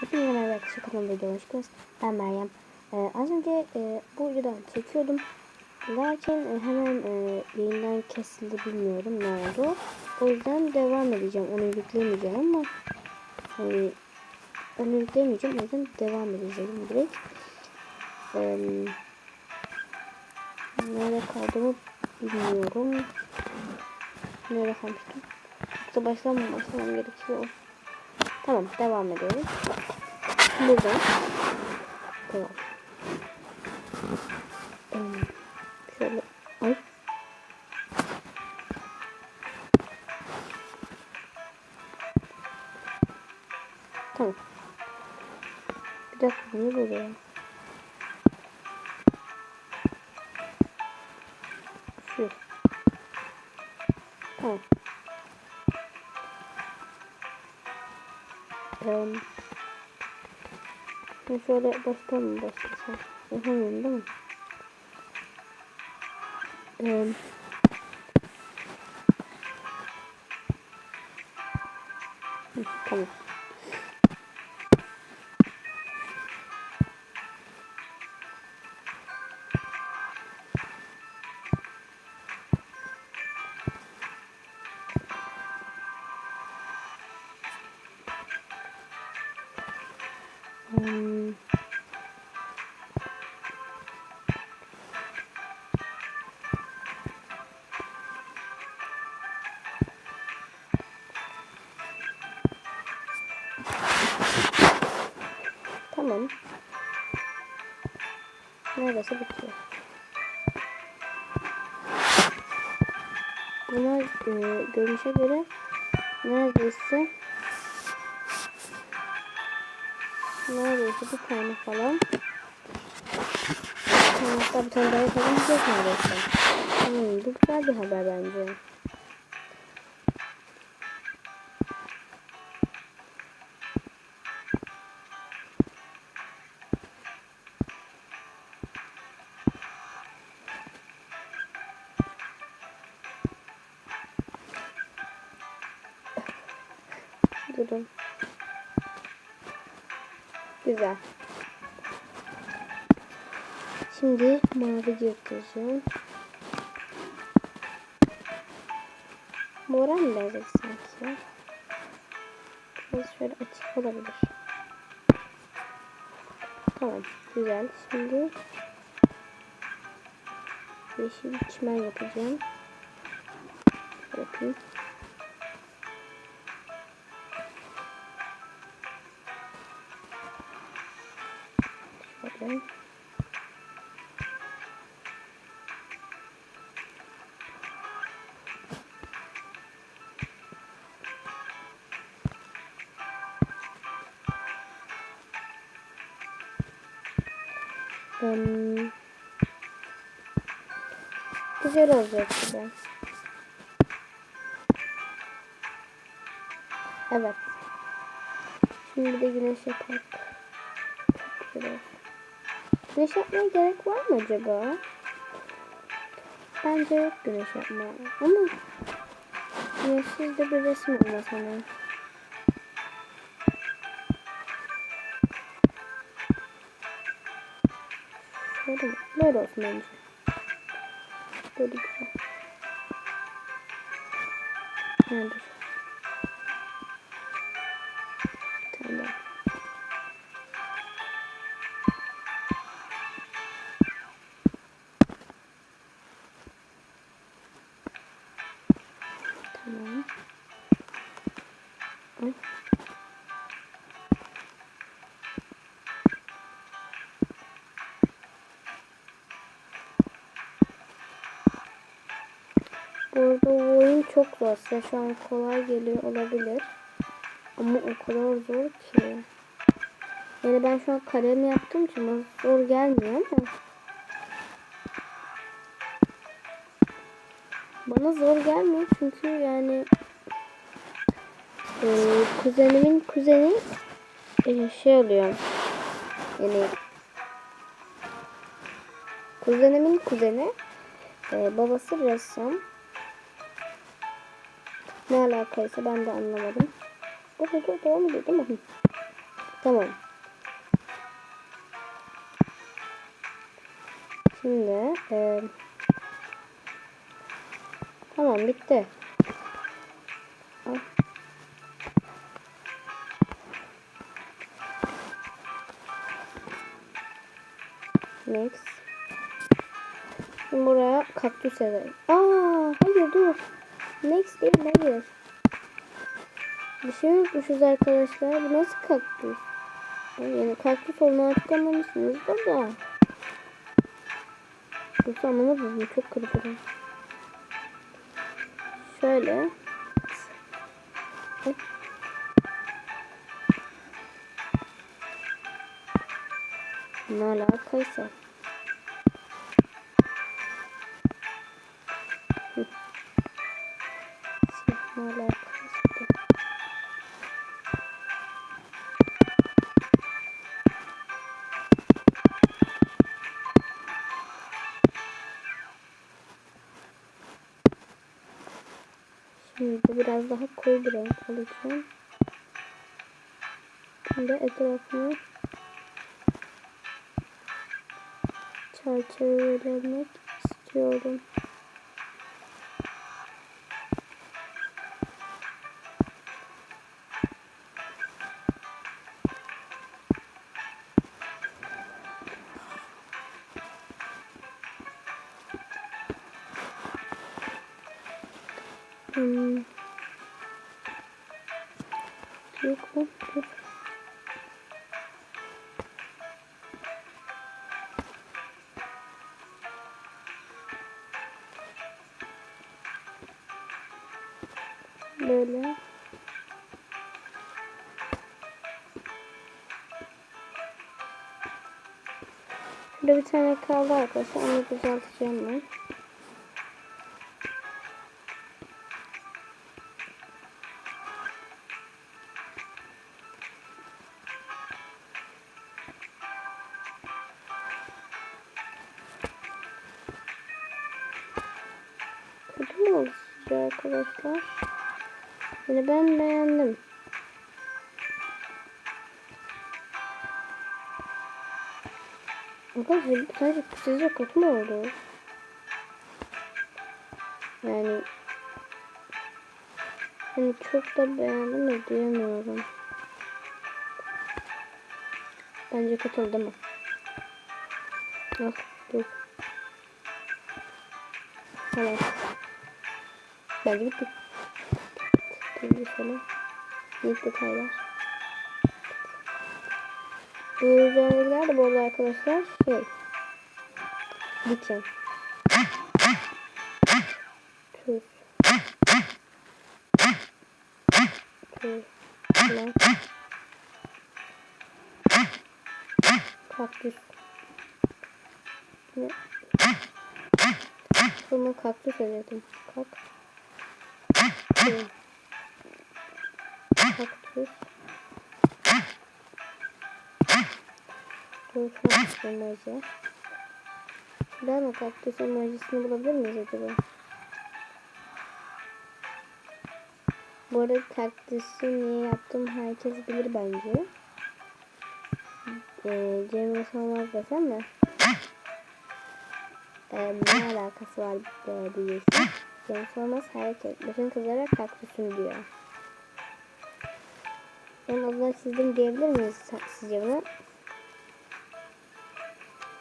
Hepinize merhaba arkadaşlar kanalıma videoya hoş geldiniz. Ben Meryem. Ee, az önce e, bu videodan çekiyordum. Lakin e, hemen e, yayından kesildi bilmiyorum ne oldu. O yüzden devam edeceğim. Onu yüklemeyeceğim ama hani onu yüklemeyeceğim. O yüzden devam edeceğim direkt. Ee, nerede kaldığımı bilmiyorum. Nerede kalmıştım? Yoksa baştan mı başlamam gerekiyor? Tamam devam edelim. Burada. Tamam. Şöyle. Ay. Tamam. Bir dakika niye böyle? Şu. Tamam. Ee, ben şöyle baştan mı başlasam? Ee, Hmm. Tamam. Neredeyse bitiyor. Buna e, görünüşe göre neredeyse neredeyse bir tane falan. Hatta bir tane daha yapabilecek neredeyse. Hmm, bu güzel bir haber bence. Durun. Güzel. Şimdi mavi gökyüzü. Mora mı lazım sanki? Biraz şöyle açık olabilir. Tamam. Güzel. Şimdi yeşil çimen yapacağım. Bakın. Şöyle. Hmm. Güzel olacak gibi. Evet. Şimdi de güneş yapak. Güneş yapmaya gerek var mı acaba? Bence yok güneş yapma. Ama güneşsiz de bir resim olmaz hani. Şöyle? Böyle olsun bence. Böyle güzel. Ha, dur. Zor. Size şu an kolay geliyor olabilir. Ama o kadar zor ki. Yani ben şu an kalem yaptığım için zor gelmiyor ama. Bana zor gelmiyor çünkü yani e, kuzenimin kuzeni e, şey oluyor. Yani kuzenimin kuzeni e, babası ressam. Ne alakaysa ben de anlamadım. Bu da doğru mu değil mi? Tamam. Şimdi e, tamam bitti. Al. Next. Şimdi buraya kaktüs edelim. Aa, hayır dur. Next değil hayır. Bir şey unutmuşuz arkadaşlar. Bu nasıl kaktüs? Yani kaktüs olduğunu açıklamamışsınızdır da. Yoksa anlamadım. Bu çok kırpırım. Şöyle. Ne alakaysa. Şimdi biraz daha koyu bir renk alacağım. Şimdi etrafını çerçevelemek istiyorum. Böyle. Şurada bir tane kaldı arkadaşlar. Onu düzelteceğim ben. Arkadaşlar sadece sizce kötü mü oldu? Yani hani çok da beğendim de diyemiyorum. Bence kötü oldu mu? Yok, yok. Tamam. Bence bitti. Şimdi şöyle. İlk detaylar. Bu üzerindekiler de bu arada arkadaşlar şey. Diken. Tuz. Tuz. Kaktüs. Ne? Bunu kaktüs ediyordum. Kak. Şey. Kaktüs. Kaktüs emoji. O kaktüs emojisini bulabilir miyiz acaba? Bu arada kaktüsü niye yaptım herkes bilir bence. Ee, Cemre Solmaz desem de. Ee, ne alakası var e, diyeceksin. Cemre Solmaz herkes, bütün kızlara kaktüsüm diyor. Ben Allah çizdim diyebilir miyiz sizce buna?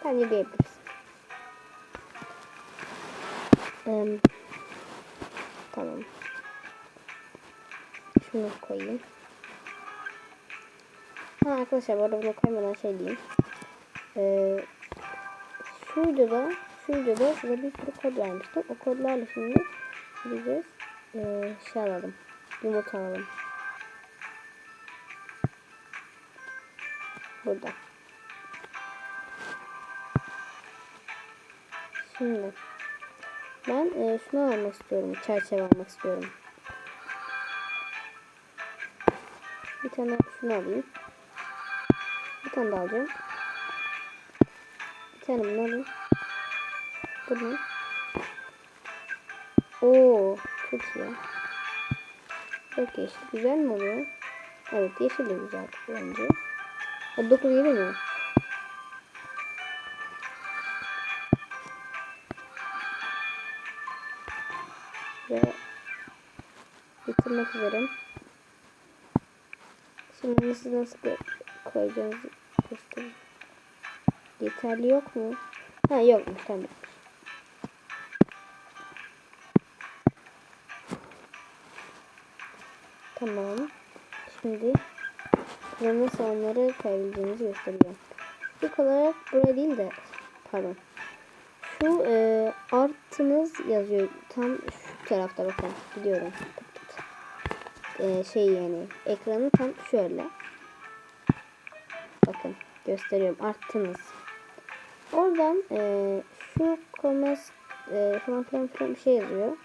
Bence diyebiliriz. Ee, tamam. Şunu koyayım. Ha arkadaşlar bu arada bunu koymadan şey diyeyim. Ee, şu videoda şu videoda size bir sürü kod vermiştim. O kodlarla şimdi gideceğiz. Ee, şey alalım. Yumurta alalım. Burada. Şimdi ben e, şunu almak istiyorum. Çerçeve almak istiyorum. Bir tane şunu alayım. Bir tane daha alacağım. Bir tane bunu alayım. Bunu. Oo, çok iyi. Çok yeşil. Güzel mi oluyor? Evet, yeşil de güzel bence. O 9 7 mi? Bitirmek üzereyim. Şimdi nasıl koy- koyacağınızı göstereyim. Yeterli yok mu? Ha yokmuş tamam. Tamam. Şimdi buraya nasıl onları koyabileceğinizi göstereceğim. İlk olarak buraya değil de pardon. Şu e, artınız yazıyor. Tam şu tarafta bakın. Gidiyorum. E, şey yani ekranı tam şöyle. Bakın gösteriyorum. Arttınız. Oradan e, şu komes e, falan filan filan bir şey yazıyor.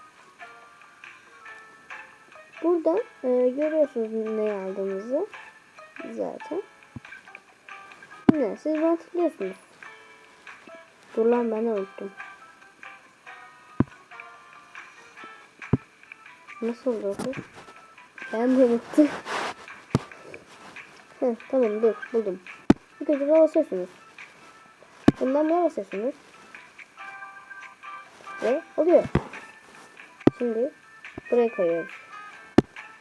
Buradan e, görüyorsunuz ne aldığınızı zaten. Ne? Siz bunu tıklıyorsunuz. Dur lan ben unuttum. Nasıl oldu? Ben de unuttum. Heh, tamam dur buldum. İlk önce buna basıyorsunuz. Bundan buna basıyorsunuz. Ve oluyor. Şimdi buraya koyuyoruz.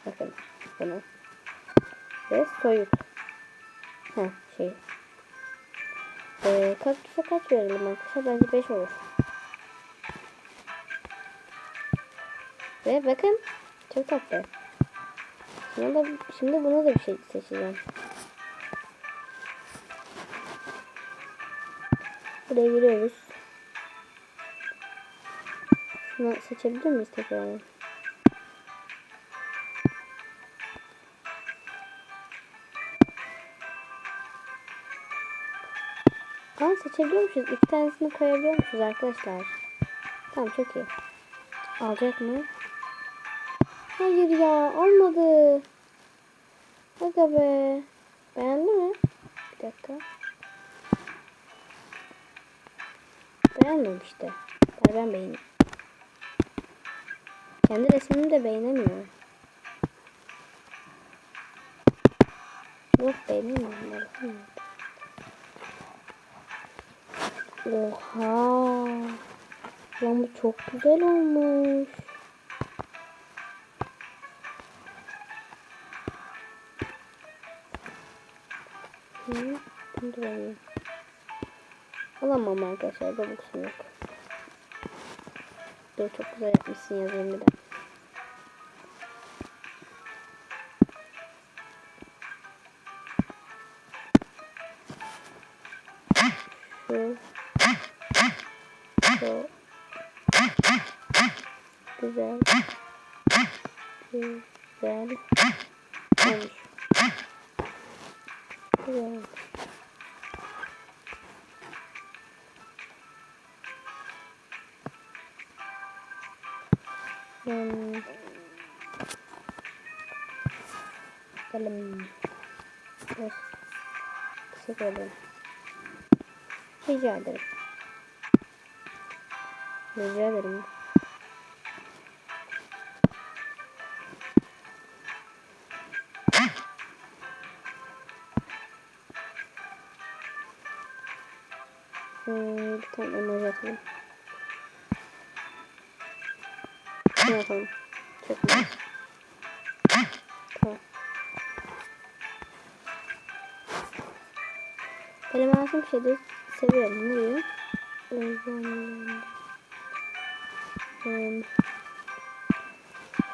Bakın bunu. Ve soyut. Ha şey. Ee, kaktüse kaç verelim arkadaşlar? Bence 5 olur. Ve bakın çok tatlı. Şimdi, da, şimdi buna da bir şey seçeceğim. Buraya giriyoruz. Şunu seçebilir miyiz tekrar? Aa seçebiliyormuşuz. İki tanesini koyabiliyormuşuz arkadaşlar. Tamam çok iyi. Alacak mı? Hayır ya olmadı. Aga be. Beğendi mi? Bir dakika. Beğenmedim işte. Ben, beğendim. Kendi resmimi de beğenemiyorum. Yok beğenemiyorum. Oha. Lan bu çok güzel olmuş. Alayım. Alamam arkadaşlar. Robux'um yok. Dur çok güzel yapmışsın yazayım bir de. Hmm. Bakalım. Evet. Teşekkür ederim. Rica ederim. Rica ederim. Bir tane emoji atalım. Ne yapalım? Güzel. Tamam. Benim ağzım şeyleri seviyorum. Niye? Özlemlerim.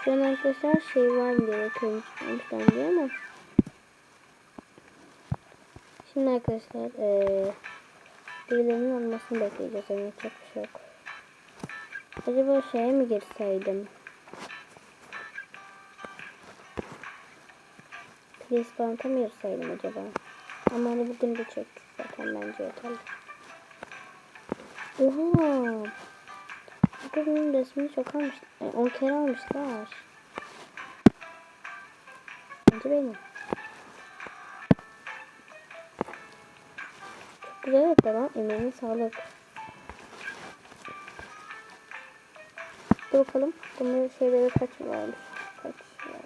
Şu an arkadaşlar şey var mı diye bakıyorum çıkmamışlar diye ama Şimdi arkadaşlar eee birilerinin olmasını bekleyeceğiz. Yani çok bir şey. Acaba şeye mi girseydim? Bant'a mı girseydim acaba? Ama hani bugün de çektik zaten bence yeterli. Oha! Bu kızın resmini çok almış. Yani 10 kere almışlar. Bence benim. Çok güzel yaptı lan. Emeğine sağlık. Dur bakalım. Bunun şeyleri kaç varmış? Kaç var?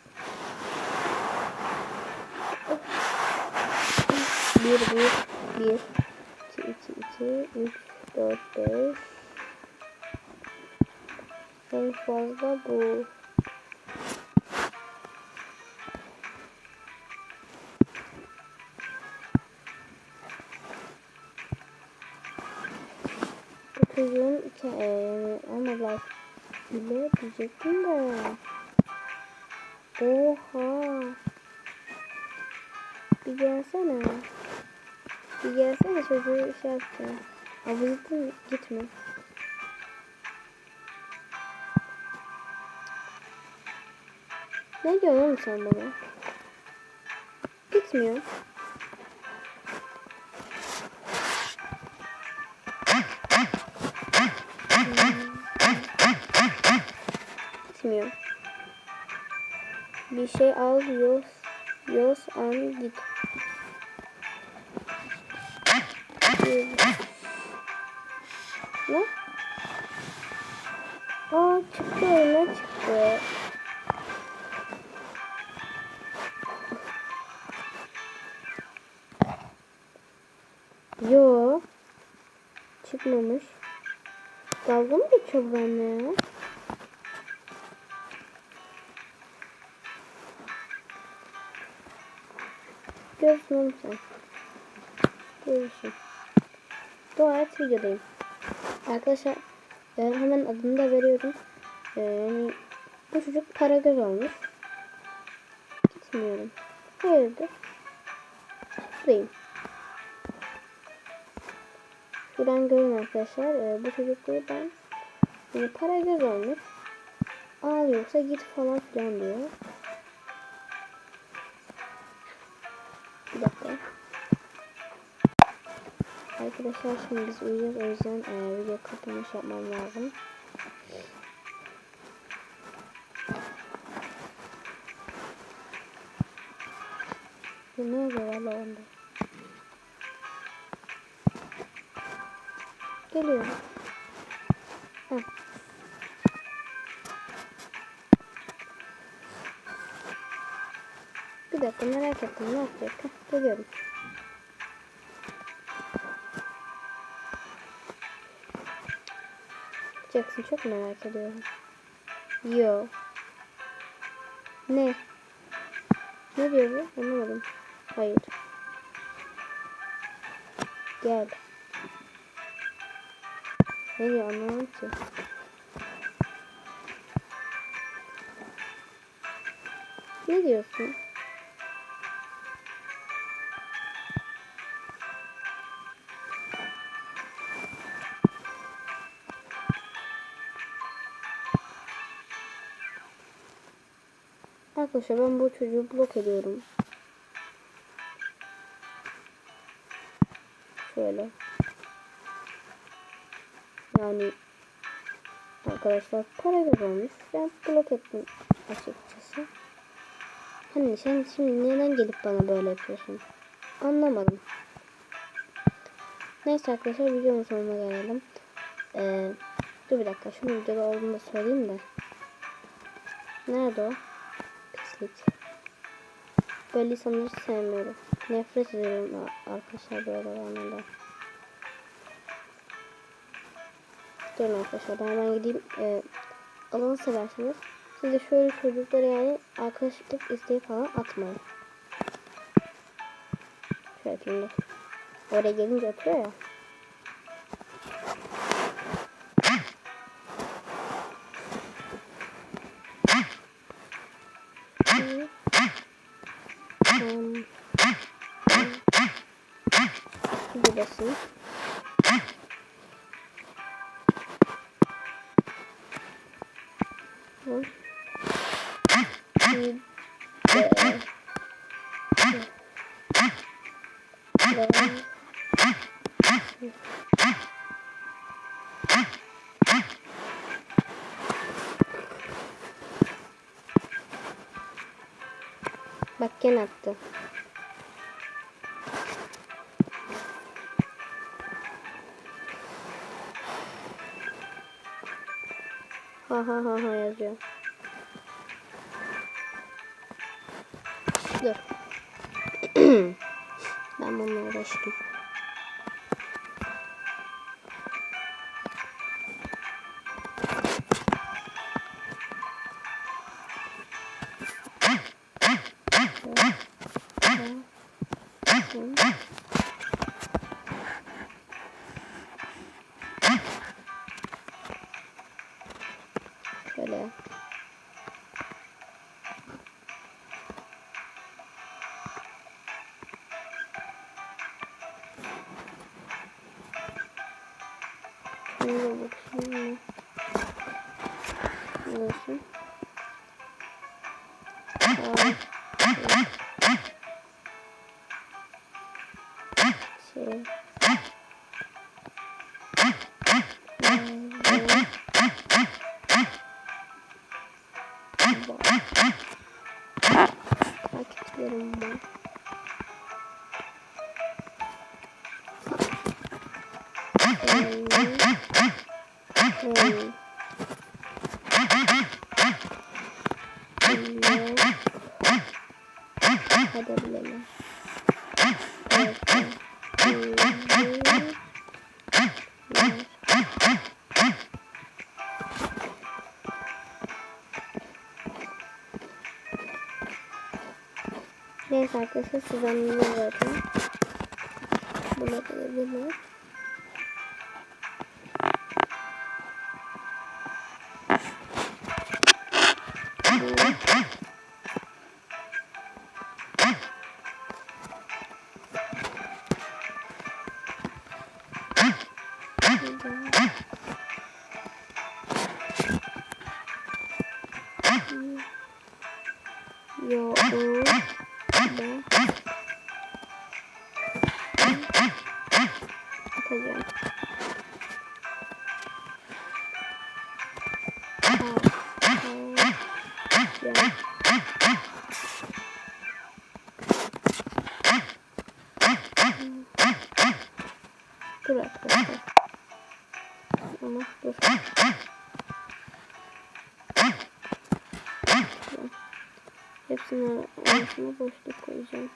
1 1 1 2 2 2 3 4 5 En fazla. Bu diyecektim de. Oha. Bir gelsene. Bir gelsene çocuğu şey yapacağım. Abuzetin gitme. Ne diyorsun oğlum sen bana? Gitmiyor. Gitmiyor. Bir şey al yos yos an git. Ne? Aa çıktı oyuna çıktı. Yo. Çıkmamış. Dalga mı geçiyor benimle ya? Görürsün oğlum sen. Görürsün. Dua et videodayım. Arkadaşlar ben hemen adını da veriyorum. Ee, yani bu çocuk para göz olmuş. Gitmiyorum. Hayırdır? Buradayım. Şuradan görün arkadaşlar. Ee, bu çocuk buradan yani para göz olmuş. Al yoksa git falan filan diyor. Arkadaşlar şimdi biz uyuyoruz o yüzden e, video kapanış yapmam lazım. Bu ne oluyor valla onda? Geliyorum. Heh. Bir dakika merak ettim ne yapacak? Geliyorum. Jackson çok merak ediyorum. Yo. Ne? Ne diyor bu? Anlamadım. Hayır. Gel. Ne diyor anlamadım ki. Ne diyorsun? Arkadaşlar ben bu çocuğu blok ediyorum. Şöyle. Yani arkadaşlar para kazanmış. Ben blok ettim açıkçası. Hani sen şimdi neden gelip bana böyle yapıyorsun? Anlamadım. Neyse arkadaşlar videonun sonuna gelelim. Ee, dur bir dakika şunu videoda olduğunu da söyleyeyim de. Nerede o? Pislik. Böyle insanları hiç sevmiyorum. Nefret ediyorum arkadaşlar böyle olanlardan. Durun arkadaşlar ben hemen gideyim. Ee, alanı seversiniz. Siz de şöyle çocuklara yani arkadaşlık isteği falan atmayın. Şöyle şimdi. Oraya gelince atıyor ya. Bir de- Bak gene attı. Ha ha ha yazıyor. Dur. ben onunla uğraştım. Şuna bakayım? Nasıl? Aa, Hadi bilelim. Neyse arkadaşlar siz anlayın zaten. Buna da bunu. Yo, da. Atacağım. штуку взял.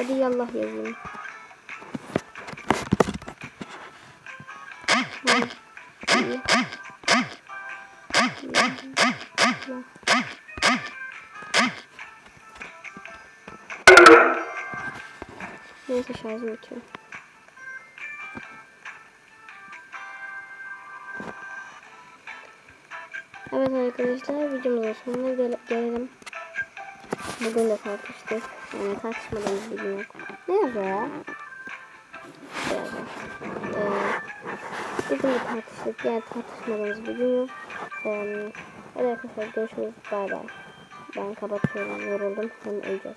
Hadi yallah yazayım. Neyse şarjım bitiyor. Evet arkadaşlar videomuzun sonuna gel gelelim. Bugün de tartıştık. Yani tartışmadığımız bir gün yok. Ne yazıyor ya? Ee, bugün de tartıştık. Yani tartışmadığımız bir gün yok. Ee, evet arkadaşlar görüşürüz. Bay bay. Ben kapatıyorum. Yoruldum. Hem uyuyacağız.